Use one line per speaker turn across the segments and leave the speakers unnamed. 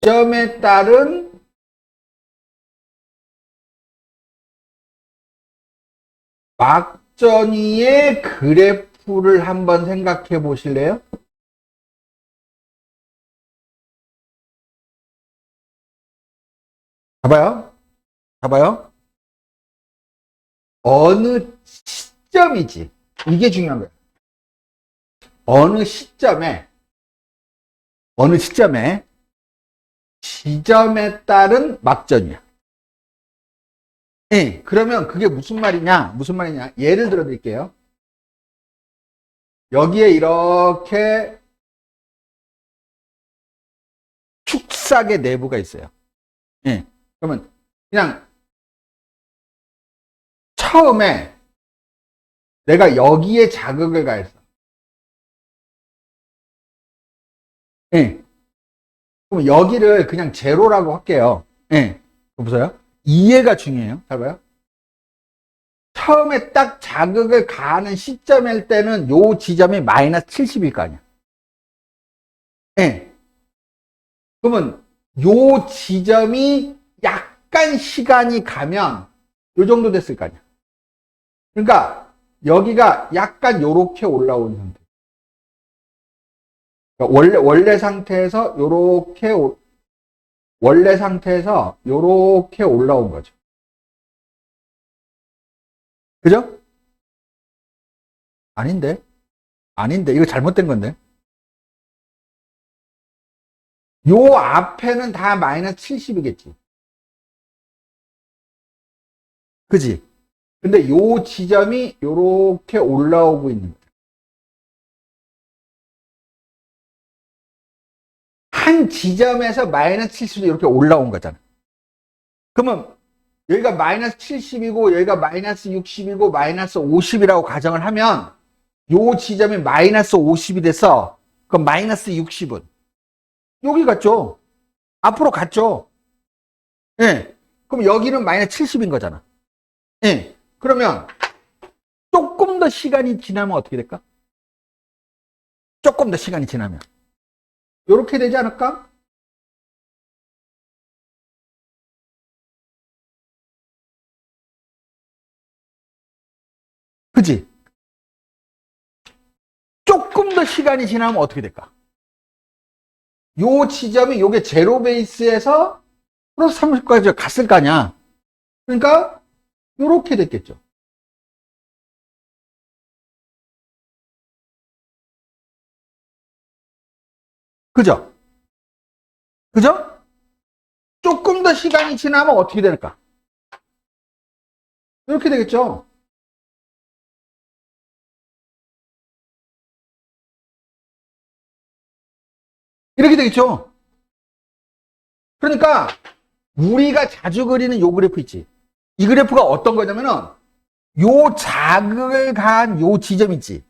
점에 따른 막전위의 그래프를 한번 생각해 보실래요? 봐봐요. 봐봐요. 어느 시점이지. 이게 중요한 거예요. 어느 시점에, 어느 시점에 지점에 따른 막전이야. 예, 그러면 그게 무슨 말이냐? 무슨 말이냐? 예를 들어 드릴게요. 여기에 이렇게 축삭의 내부가 있어요. 예, 그러면 그냥 처음에 내가 여기에 자극을 가했어. 예. 그럼 여기를 그냥 제로라고 할게요. 예. 보세요. 이해가 중요해요. 잘 봐요. 처음에 딱 자극을 가하는 시점일 때는 요 지점이 마이너스 70일 거 아니야. 예. 그러면 요 지점이 약간 시간이 가면 요 정도 됐을 거 아니야. 그러니까 여기가 약간 요렇게 올라온 상태. 그러니까 원래 원래 상태에서 요렇게 오- 원래 상태에서 요렇게 올라온 거죠. 그죠? 아닌데? 아닌데 이거 잘못된 건데. 요 앞에는 다 마이너스 70이겠지. 그지? 근데 요 지점이 요렇게 올라오고 있는 거야. 한 지점에서 마이너스 70이 이렇게 올라온 거잖아. 그러면 여기가 마이너스 70이고 여기가 마이너스 60이고 마이너스 50이라고 가정을 하면 요 지점이 마이너스 50이 돼서 그럼 마이너스 60은 여기 갔죠. 앞으로 갔죠. 예. 그럼 여기는 마이너스 70인 거잖아. 예. 그러면 조금 더 시간이 지나면 어떻게 될까? 조금 더 시간이 지나면 이렇게 되지 않을까? 그지? 조금 더 시간이 지나면 어떻게 될까? 요 지점이 요게 제로 베이스에서 플러스 30까지 갔을 거 아니야. 그러니까 요렇게 됐겠죠. 그죠? 그죠? 조금 더 시간이 지나면 어떻게 될까? 이렇게 되겠죠? 이렇게 되겠죠? 그러니까 우리가 자주 그리는 요 그래프 있지. 이 그래프가 어떤 거냐면은 요 자극을 가한 요 지점 있지.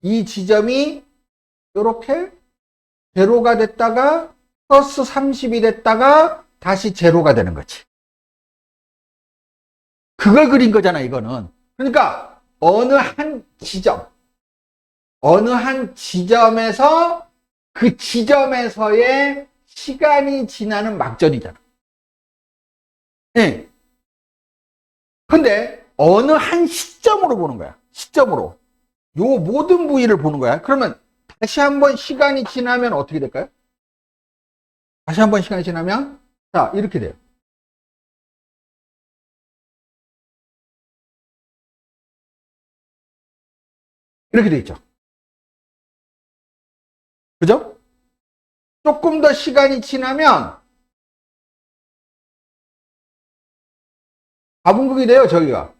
이 지점이 이렇게 제로가 됐다가 플러스 30이 됐다가 다시 제로가 되는 거지. 그걸 그린 거잖아, 이거는. 그러니까 어느 한 지점, 어느 한 지점에서 그 지점에서의 시간이 지나는 막전이잖아. 예. 근데 어느 한 시점으로 보는 거야. 시점으로. 요 모든 부위를 보는 거야. 그러면 다시 한번 시간이 지나면 어떻게 될까요? 다시 한번 시간이 지나면 자 이렇게 돼요. 이렇게 돼 있죠. 그죠? 조금 더 시간이 지나면 가분극이 돼요, 저기가.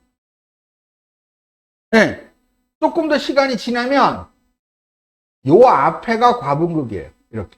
네. 조금 더 시간이 지나면 요 앞에가 과분극이에요. 이렇게.